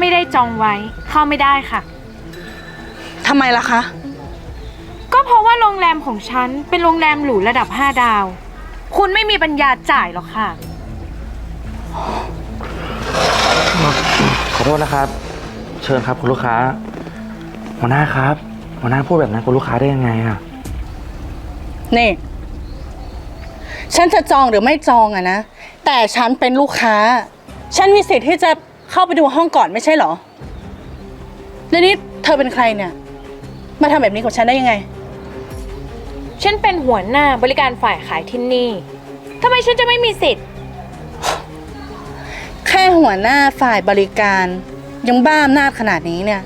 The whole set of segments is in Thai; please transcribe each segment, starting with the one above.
ไม่ได้จองไว้ เข้าไม่ได้ค่ะ ทำไมล่ะคะ ก็เพราะว่าโรงแรมของฉันเป็นโรงแรมหรูระดับ 5 ดาว คุณไม่มีปัญญาจ่ายหรอกค่ะ ขอโทษนะครับ เชิญครับคุณลูกค้าหัวหน้าครับหัวหน้าพูดแบบนั้นคุณลูกค้าได้ยังไงอะนี่ ฉันจะจองหรือไม่จองอะนะ แต่ฉันเป็นลูกค้า ฉันมีสิทธิ์ที่จะ เข้าไปดูห้องก่อนไม่ใช่เหรอ แล้วนี่เธอเป็นใครเนี่ย มาทำแบบนี้กับฉันได้ยังไง ฉันเป็นหัวหน้าบริการฝ่ายขายที่นี่ทำไมฉันจะไม่มีสิทธิ์ แค่หัวหน้าฝ่ายบริการยังบ้าอำนาจขนาดนี้เนี่ย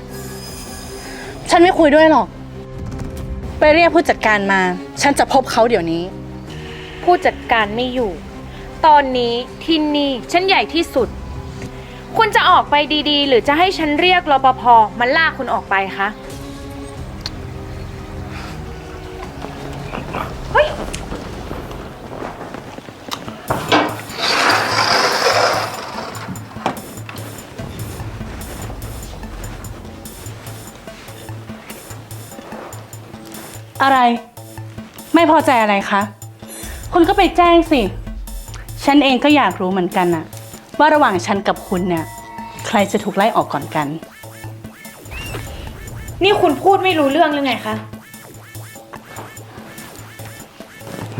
ฉันไม่คุยด้วยหรอก ไปเรียกผู้จัดการมา ฉันจะพบเขาเดี๋ยวนี้ ผู้จัดการไม่อยู่ ตอนนี้ที่นี่ฉันใหญ่ที่สุด คุณจะออกไปดีๆ หรือจะให้ฉันเรียกรปภมาลากคุณออกไปคะ เฮ้ย อะไร ไม่พอใจอะไรคะ คุณก็ไปแจ้งสิ ฉันเองก็อยากรู้เหมือนกันน่ะ ว่าระหว่างฉันกับคุณเนี่ยใครจะถูกไล่ออกก่อนกัน นี่คุณพูดไม่รู้เรื่องหรือไงคะ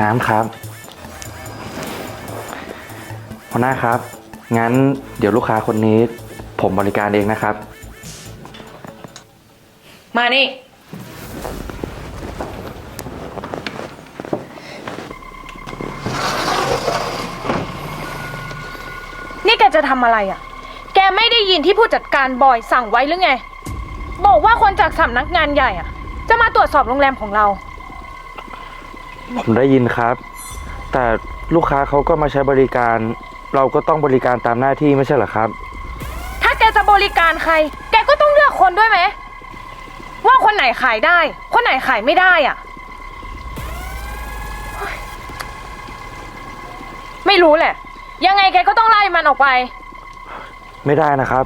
น้ำครับหัวหน้าครับ งั้นเดี๋ยวลูกค้าคนนี้ผมบริการเองนะครับ มานี่ นี่แก จะทำอะไรอะ่ะ แกไม่ได้ยินที่ผู้จัดการบอยสั่งไว้หรือไง บอกว่าคนจากสำนักงานใหญ่อะ่ะจะมาตรวจสอบโรงแรมของเรา ผมได้ยินครับ แต่ลูกค้าเขาก็มาใช้บริการ เราก็ต้องบริการตามหน้าที่ไม่ใช่เหรอครับ ถ้าแกจะบริการใคร แกก็ต้องเลือกคนด้วยไหม ว่าคนไหนขายได้ คนไหนขายไม่ได้อะเฮ้ยไม่รู้แหละ ยังไงแกก็ต้องไล่มันออกไป ไม่ได้นะครับ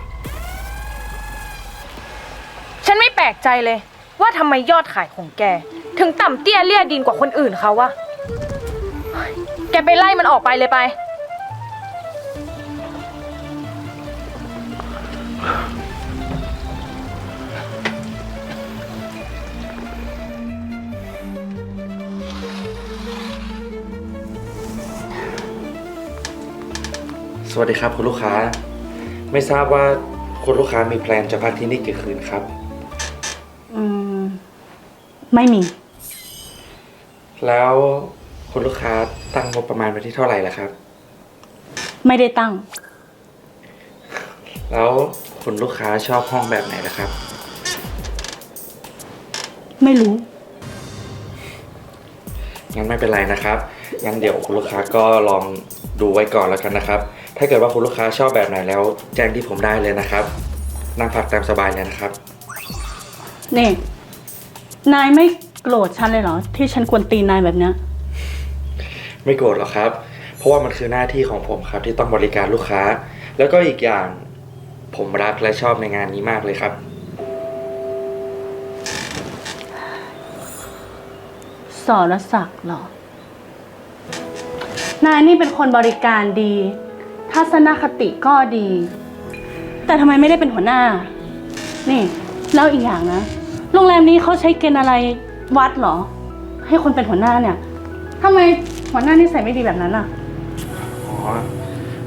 ฉันไม่แปลกใจเลย ว่าทำไมยอดขายของแก ถึงต่ำเตี้ยเลี่ยดินกว่าคนอื่นเขาวะเฮ้ยแกไปไล่มันออกไปเลยไป สวัสดีครับคุณลูกค้า ไม่ทราบว่าคุณลูกค้ามีแพลนจะพักที่นี่กี่คืนครับ อืม ไม่มี แล้วคุณลูกค้าตั้งงบประมาณไว้ที่เท่าไหร่ล่ะครับ ไม่ได้ตั้ง แล้วคุณลูกค้าชอบห้องแบบไหนล่ะครับ ไม่รู้ งั้นไม่เป็นไรนะครับงั้นเดี๋ยวคุณลูกค้าก็ลอง ดูไว้ก่อนแล้วกันนะครับ ถ้าเกิดว่าคุณลูกค้าชอบแบบไหนแล้ว แจ้งที่ผมได้เลยนะครับ นั่งพักตามสบายเลยนะครับ นี่ นายไม่โกรธฉันเลยเหรอ ที่ฉันกวนตีนนายแบบเนี้ยไม่โกรธหรอกครับ เพราะว่ามันคือหน้าที่ของผมครับ ที่ต้องบริการลูกค้า แล้วก็อีกอย่างผมรักและชอบในงานนี้มากเลยครับ สรศักดิ์เหรอ นายนี่เป็นคนบริการดี ทัศนคติก็ดี แต่ทำไมไม่ได้เป็นหัวหน้า นี่แล้วอีกอย่างนะ โรงแรมนี้เขาใช้เกณฑ์อะไรวัดเหรอ ให้คนเป็นหัวหน้าเนี่ยทำไมหัวหน้านี่ใส่ไม่ดีแบบนั้นอะ อ๋อ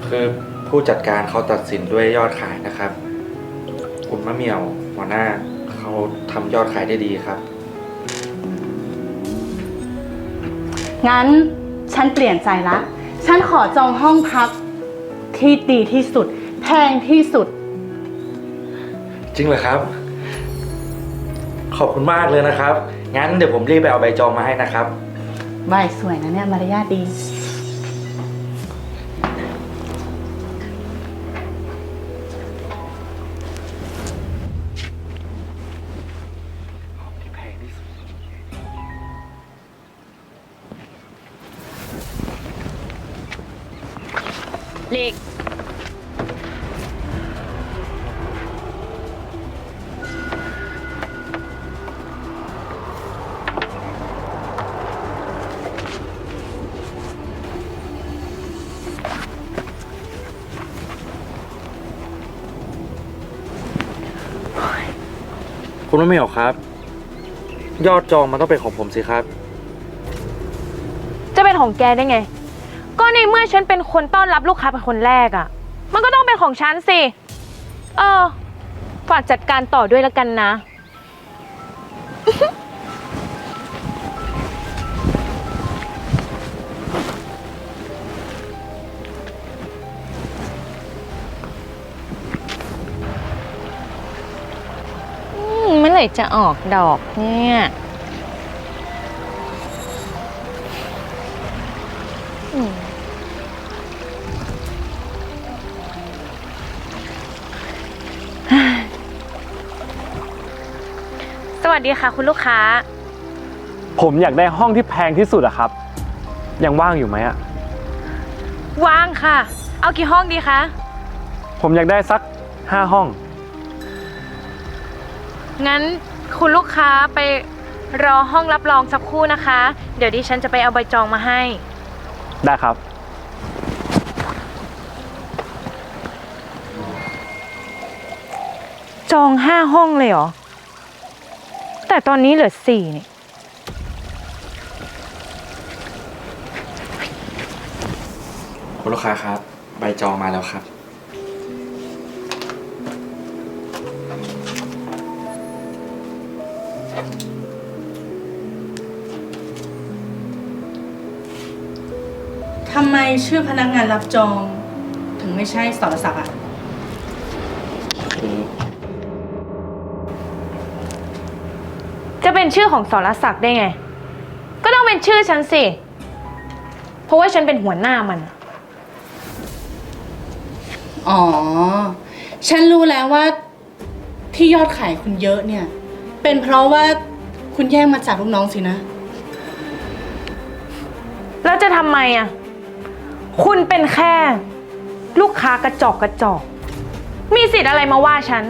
คือผู้จัดการเขาตัดสินด้วยยอดขายนะครับ คุณมะเหมี่ยวหัวหน้าเขาทำยอดขายได้ดีครับ งั้น ฉันเปลี่ยนใจละฉันขอจองห้องพักที่ดีที่สุด แพงที่สุด จริงเหรอครับ ขอบคุณมากเลยนะครับ งั้นเดี๋ยวผมรีบไปเอาใบจองมาให้นะครับ ใบสวยนะเนี่ยมารยาทดีีก คุณว่าไม่หรอครับ ยอดจองมันต้องเป็นของผมสิครับ จะเป็นของแกได้ไง อฉันเป็นคนต้อนรับลูกค้าเป็นคนแรกอะ่ะ มันก็ต้องเป็นของฉันสิ เออ ฝากจัดการต่อด้วยแล้วกันนะ อืมเมื่อไหร่จะออกดอกเนี่ย สวัสดีค่ะ คุณลูกค้า ผมอยากได้ห้องที่แพงที่สุดอะครับ ยังว่างอยู่ไหมอะว่างค่ะ เอากี่ห้องดีคะผมอยากได้สักห้าห้อง งั้นคุณลูกค้าไปรอห้องรับรองสักครู่นะคะ เดี๋ยวดิฉันจะไปเอาใบจองมาให้ ได้ครับ จองห้าห้องเลยเหรอ แต่ตอนนี้เหลือสี่นี่คุณลูกค้าครับ ใบจองมาแล้วครับ ทำไมชื่อพนักงานรับจอง ถึงไม่ใช่สรศักดิ์อะ จะเป็นชื่อของสรศักดิ์ได้ไง ก็ต้องเป็นชื่อฉันสิ เพราะว่าฉันเป็นหัวหน้ามัน อ๋อ ฉันรู้แล้วว่าที่ยอดขายคุณเยอะเนี่ย เป็นเพราะว่าคุณแย่งมาจากลูกน้องสินะ แล้วจะทำไมอะ คุณเป็นแค่ ลูกค้ากระจอกกระจอก มีสิทธิ์อะไรมาว่าฉัน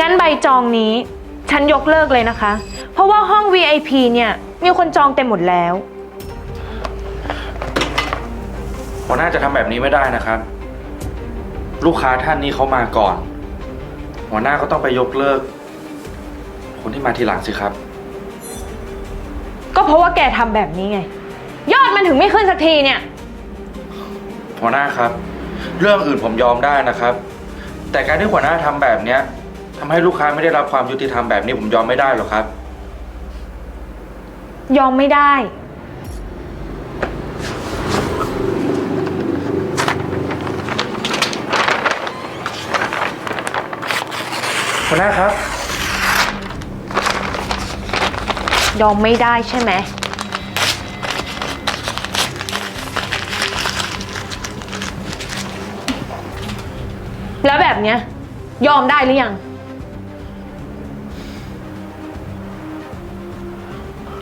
งั้นใบจองนี้ฉันยกเลิกเลยนะคะ เพราะว่าห้อง VIP เนี่ยมีคนจองเต็มหมดแล้ว หัวหน้าจะทำแบบนี้ไม่ได้นะครับ ลูกค้าท่านนี้เขามาก่อน หัวหน้าก็ต้องไปยกเลิก คนที่มาทีหลังสิครับ ก็เพราะว่าแกทำแบบนี้ไง ยอดมันถึงไม่ขึ้นสักทีเนี่ย หัวหน้าครับ เรื่องอื่นผมยอมได้นะครับ แต่การที่หัวหน้าทำแบบเนี้ย ทำให้ลูกค้าไม่ได้รับความยุติธรรมแบบนี้ผมยอมไม่ได้หรอกครับ ยอมไม่ได้ หัวหน้าครับ ยอมไม่ได้ใช่ไหม แล้วแบบเนี้ย ยอมได้หรือยัง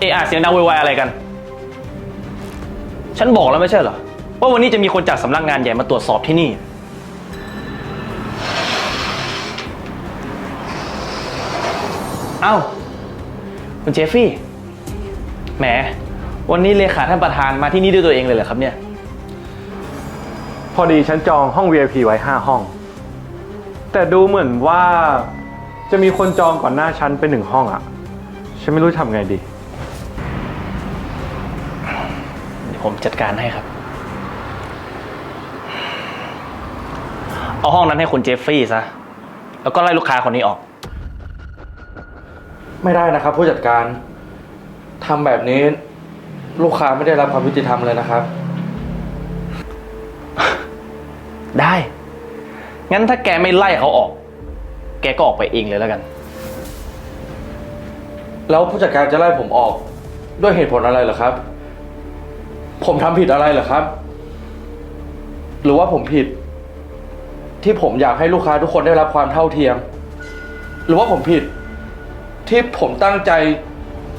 เอะอะเสียงดังโวยวายอะไรกัน ฉันบอกแล้วไม่ใช่เหรอ ว่าวันนี้จะมีคนจากสำนักงานใหญ่มาตรวจสอบที่นี่ เอ้า คุณเจฟฟี่ แหม วันนี้เลขาท่านประธานมาที่นี่ด้วยตัวเองเลยเหรอครับเนี่ย พอดีฉันจองห้อง VIP ไว้ห้าห้อง แต่ดูเหมือนว่าจะมีคนจองก่อนหน้าฉันไปหนึ่งห้องอะฉันไม่รู้ทำไงดี เดี๋ยว ผมจัดการให้ครับ เอาห้องนั้นให้คุณเจฟฟี่ซะ แล้วก็ไล่ลูกค้าคนนี้ออก ไม่ได้นะครับ ผู้จัดการทำแบบนี้ ลูกค้าไม่ได้รับความยุติธรรมเลยนะครับ ได้ งั้นถ้าแกไม่ไล่เขาออก แกก็ออกไปเองเลยแล้วกัน แล้วผู้จัดการจะไล่ผมออก ด้วยเหตุผลอะไรเหรอครับ ผมทำผิดอะไรเหรอครับ หรือว่าผมผิด ที่ผมอยากให้ลูกค้าทุกคนได้รับความเท่าเทียม หรือว่าผมผิด ที่ผมตั้งใจ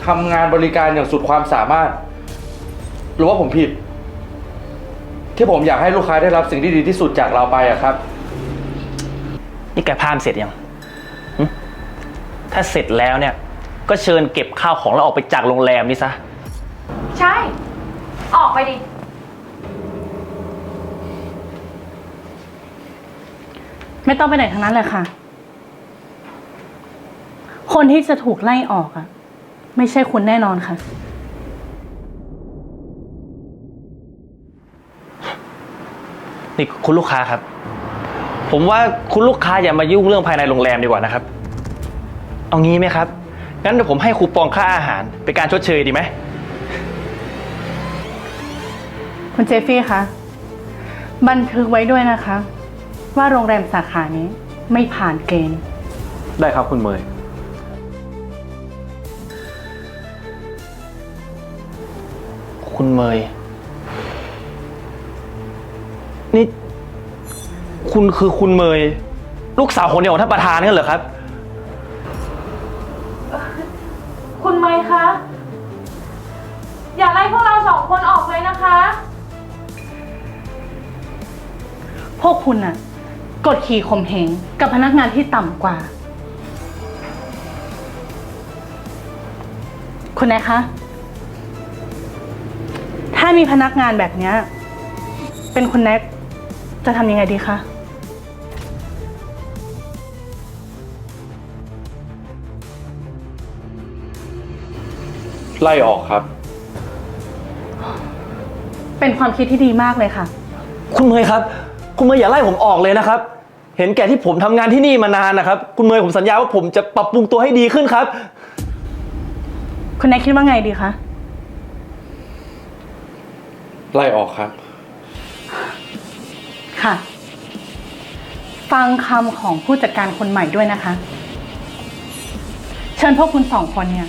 ทำงานบริการอย่างสุดความสามารถ หรือว่าผมผิด ที่ผมอยากให้ลูกค้าได้รับสิ่งที่ดีที่สุดจากเราไปอะครับ นี่แกพานเสร็จยังหึถ้าเสร็จแล้วเนี่ย ก็เชิญเก็บข้าวของแล้วออกไปจากโรงแรมนี่ซะ ไปดิ ไม่ต้องไปไหนทั้งนั้นเลยค่ะ คนที่จะถูกไล่ออกอะไม่ใช่คุณแน่นอนค่ะ นี่คุณลูกค้าครับ ผมว่าคุณลูกค้าอย่ามายุ่งเรื่องภายในโรงแรมดีกว่านะครับ เอางี้ไหมครับ งั้นเดี๋ยวผมให้คูปองค่าอาหารเป็นการชดเชยดีไหม คุณเจฟฟี่คะบันทึกไว้ด้วยนะคะ ว่าโรงแรมสาขานี้ไม่ผ่านเกณฑ์ ได้ครับคุณเมยคุณเมยนี่ คุณคือคุณเมยลูกสาวคนเดียวของท่านประธานกันเหรอครับ คุณไมค์คะ อย่าไล่พวกเราสองคนออกเลยนะคะ วกคุณน่ะ กดขี่ข่มเหงกับพนักงานที่ต่ำกว่า คุณนายคะ ถ้ามีพนักงานแบบเนี้ย เป็นคุณแน็กจะทำยังไงดีคะ ไล่ออกครับ เป็นความคิดที่ดีมากเลยค่ะ คุณเมยครับ คุณเมยอย่าไล่ผมออกเลยนะครับ เห็นแก่ที่ผมทำงานที่นี่มานานนะครับ คุณเมยผมสัญญาว่าผมจะปรับปรุงตัวให้ดีขึ้นครับ คุณแน็กคิดว่าไงดีคะ ไล่ออกครับ ค่ะ ฟังคำของผู้จัดการคนใหม่ด้วยนะคะ เชิญพวกคุณสองคนเนี่ย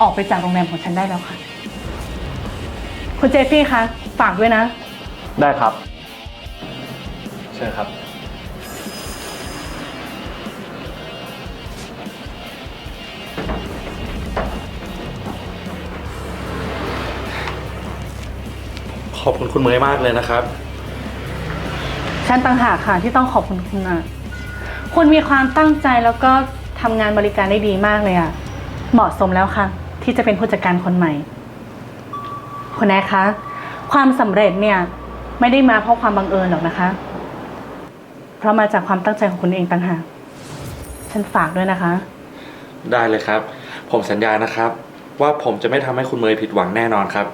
ออกไปจากโรงแรมของฉันได้แล้วค่ะ คุณเจฟฟี่คะ ฝากด้วยนะ ได้ครับ เชิญครับ ขอบคุณคุณเมย์มากเลยนะครับ ฉันต่างหากค่ะที่ต้องขอบคุณคุณอะคุณมีความตั้งใจแล้วก็ทำงานบริการได้ดีมากเลยอะเหมาะสมแล้วค่ะ ที่จะเป็นผู้จัดการคนใหม่ คุณแอนคะ ความสำเร็จเนี่ย ไม่ได้มาเพราะความบังเอิญหรอกนะคะ ราะมาจากความตั้งใจของคุณเองต่างหากฉันฝากด้วยนะคะ ได้เลยครับ ผมสัญญานะครับ ว่าผมจะไม่ทำให้คุณเมย์ผิดหวังแน่นอนครับ